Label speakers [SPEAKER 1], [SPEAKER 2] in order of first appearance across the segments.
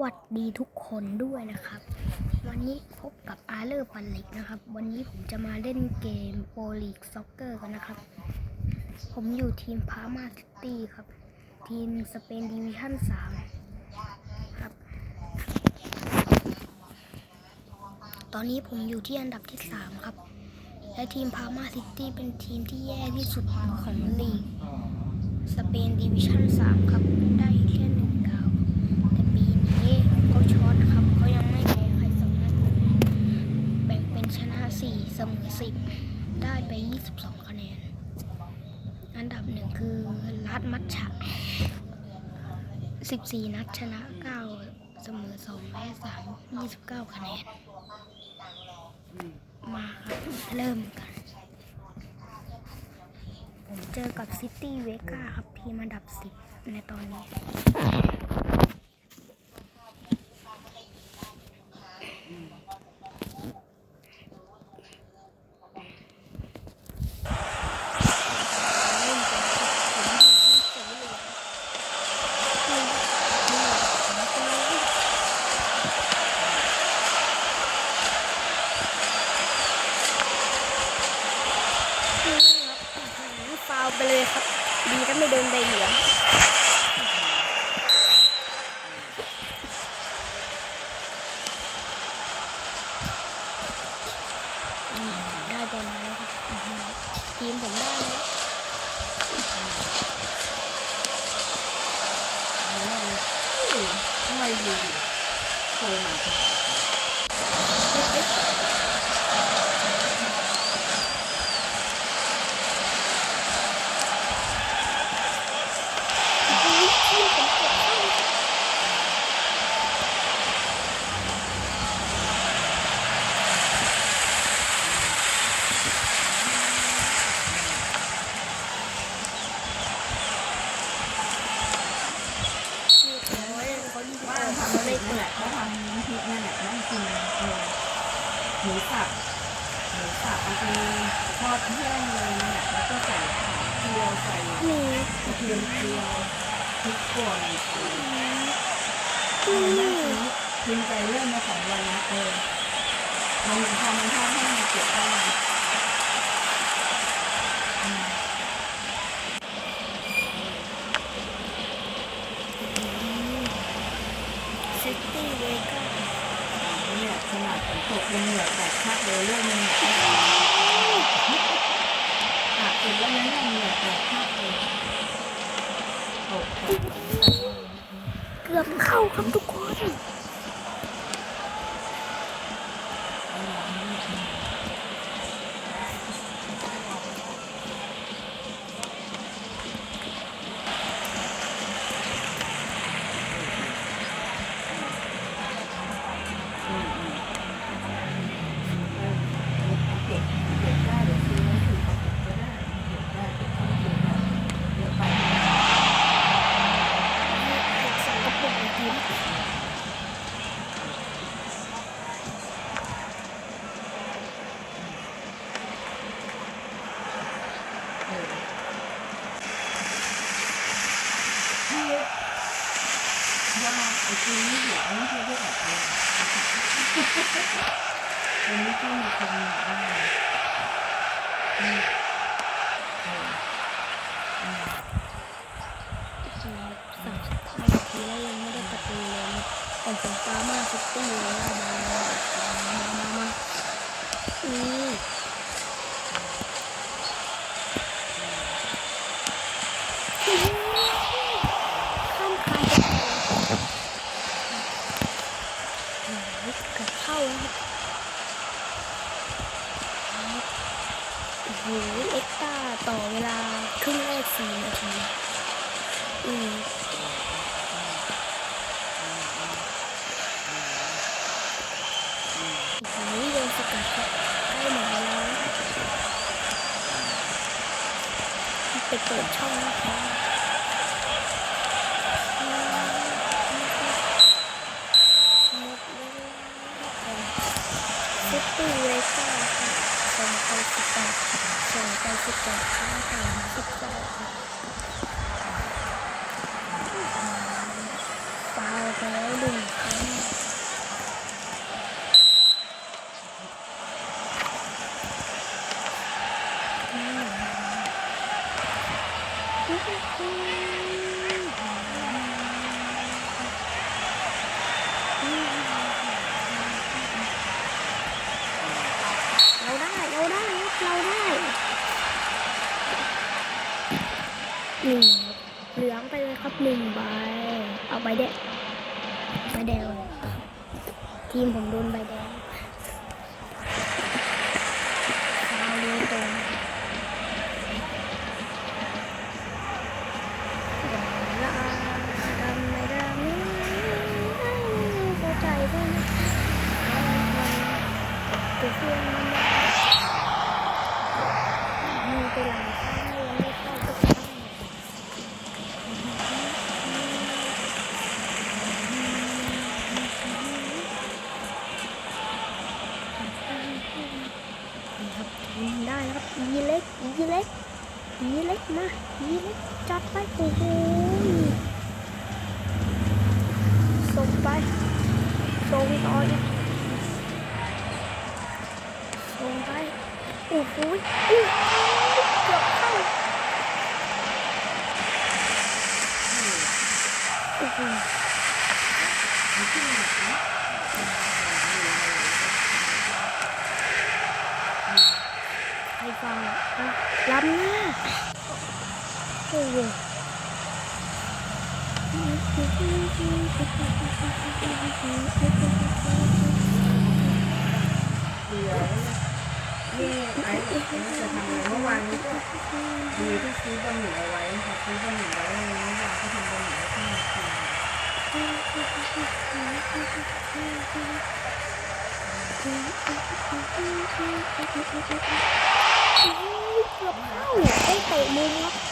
[SPEAKER 1] วัสดีทุกคนด้วยนะครับ วันนี้พบกับอาร์เลอร์ปันลิกนะครับ วันนี้ผมจะมาเล่นเกมโปลีกซ็อกเกอร์กันนะครับ ผมอยู่ทีมพามาซิตี้ครับ ทีมสเปนดิวิชั่น3ครับ ตอนนี้ผมอยู่ที่อันดับที่3ครับ และทีมพามาซิตี้เป็นทีมที่แย่ที่สุดของลีก สเปนดิวิชั่น3ครับ ได้แค่หนึ่งดาว แต่ปีนี้เขาช็อตครับเขายังไม่แพ้ใครสักนัดเลยแบ่งเป็นชนะ 4 เสมอ10ได้ไป 22 คะแนน อันดับหนึ่งคือรัดมัชชะ 14 นัดชนะ 9 เสมอ2แพ้3 29 คะแนน มาครับเริ่มกัน ผมเจอกับซิตี้เวก้าครับทีมอันดับ 10 ในตอนนี้ เล่นกันครับผมอยู่ที่เสาเหลืองนี่นี่ผมก็เลยนี่ครับอื้อหือฟาวไปเลยครับ ดีถ้าไม่โดนใบเหลืองอืม ได้บอลมาแล้วครับทีมผมได้แล้ว
[SPEAKER 2] ไมอยู่โทรมา
[SPEAKER 1] อุ๊ยทีมผมเก็บเข้านี่ผมว่าเขาดีกว่า
[SPEAKER 2] บ้าน
[SPEAKER 1] เขา
[SPEAKER 2] ทำ
[SPEAKER 1] ไม่
[SPEAKER 2] ไม่
[SPEAKER 1] เขา
[SPEAKER 2] ทำน้ำพริกนั่นแหละนั่งกินเออหมูสับหมูสับเอาไปทอดแห้งเลยนั่นแหละแล้วก็ใส่เกลียวใส่
[SPEAKER 1] นี่
[SPEAKER 2] กระเทียมเจียวพริกป่นใส่
[SPEAKER 1] นี่
[SPEAKER 2] นั่งกินกินไปเรื่อยมาสองวันนะเออมันพอมันทอดแห้มันเก็บได้อืม
[SPEAKER 1] ซิตี้เวก้า
[SPEAKER 2] เนี่ยขนาด ฝนตกยังเหงื่อแตกชักเลยเรื่องนึงเนี่ยอาบเสร็จแล้วนะเนี่เหงื่อแตกชักเลย
[SPEAKER 1] เกือบเข้าครับทุกคน
[SPEAKER 2] อืมอืมเออเก็บเก็บได้เดี๋ยวซื้อไว้ถือก็ได้เก็บได้เก็บเข้าเก็บได้เดี๋ยวไป
[SPEAKER 1] ใส่กระปุกในทีม
[SPEAKER 2] เออที่ว่า ไอ้กินนี่เดี๋ยวไม่ใช่ได้แบบเลยวันนี้ก็มีคนมาบ้างอืมเอออืม
[SPEAKER 1] สามสิบห้านาทีแล้วยังไม่ได้ประตูเลยของผมฟ้ามาซิตี้เลยนะมามามามานี่ข้ามคานไปเลยกับเข้าแล้วครับโเอ็กซ์ตาต่อเวลาครึ่งแรกสี่นาทีอืมโอ้โหโดนสกัดครับใกล้หมดเวลาแล้วไปเปิดช่องนะคะ เราได้หนึ่งเหลืองไปเลยครับหนึ่งใบ เอาใบแดงใบแดงทีมผมโดนใบแดง ส่งไปส่งต่ออีกส่งไปโอ้
[SPEAKER 2] นี่ไอ้จะทำอะไรเมื่อวานนี้ก็ดีที่ซื้อบะหมี่เอาไว้ค่ะซื้อบะหมี่ไว้เมื่อวานก็ทำบะหมี่ไว้ที่กิน
[SPEAKER 1] เกือบเข้าไอ้เตะมุมครับ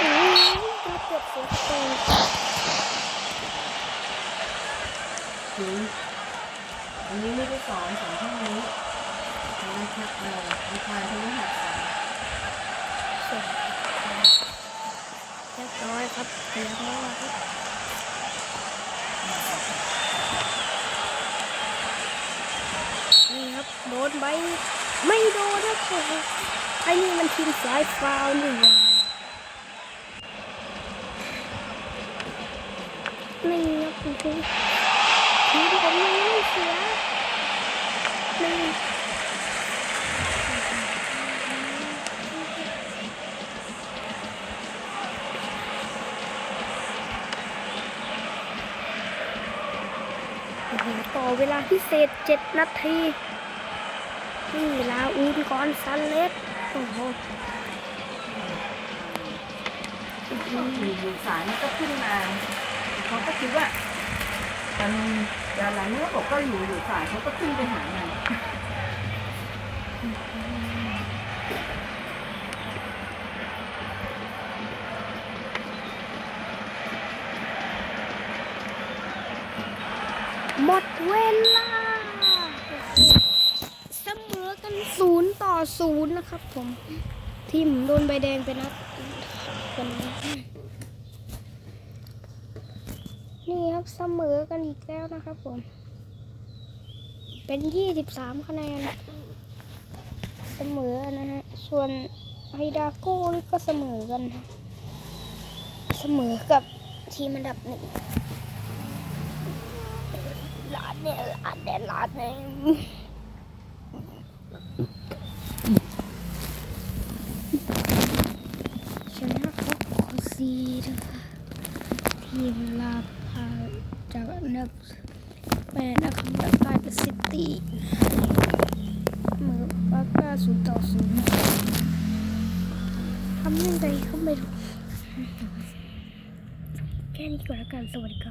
[SPEAKER 1] โอ้ยเกือบเสียประตู
[SPEAKER 2] อันนี้ไม่ได้สอนสอนเท่านี้ นะครับเออวิชาที่หัดสอน
[SPEAKER 1] เร็จเรียบร้อยครับเรียบร้อยครับนี่ครับโดนใบไม่โดนนะโอ้โหไอ้นี่มันทีมสายฟาวนี่หว่านี่ครับคุณครูทีมผมยังไม่เสียนี่ โอ้โห ต่อเวลาพิเศษเจ็ดนาทีนี่ลาอูนกอนซันเล็กโอ้โห
[SPEAKER 2] อยู่อยู่สายมันก็ขึ้นมาเขาก็คิดว่ามันเวลาเนื้อบอกก็อยู่อยู่สายเขาก็ขึ้นไปหามัน
[SPEAKER 1] เวลา เสมอกันศูนย์ต่อศูนย์นะครับผมทีมโดนใบแดงไปนะคนนี้นี่ครับเสมอกันอีกแล้วนะครับผม เป็นยี่สิบสามคะแนนเสมอนะฮะ ส่วนไฮดาโก้ก็เสมอกัน เสมอกับทีมอันดับหนึ่ง ลาดเนี่ยลาเนี่ยลาเนี่ยชนะครับคซีนะคะทีมลาพาจากนับแปดนะครับแล้วกลายเป็นซิตี้เหมือนปาก้าศูนย์ต่อศูนย์ทำยังไงก็ไม่รู้แค่นี้ก่อนละกันสวัสดีครับ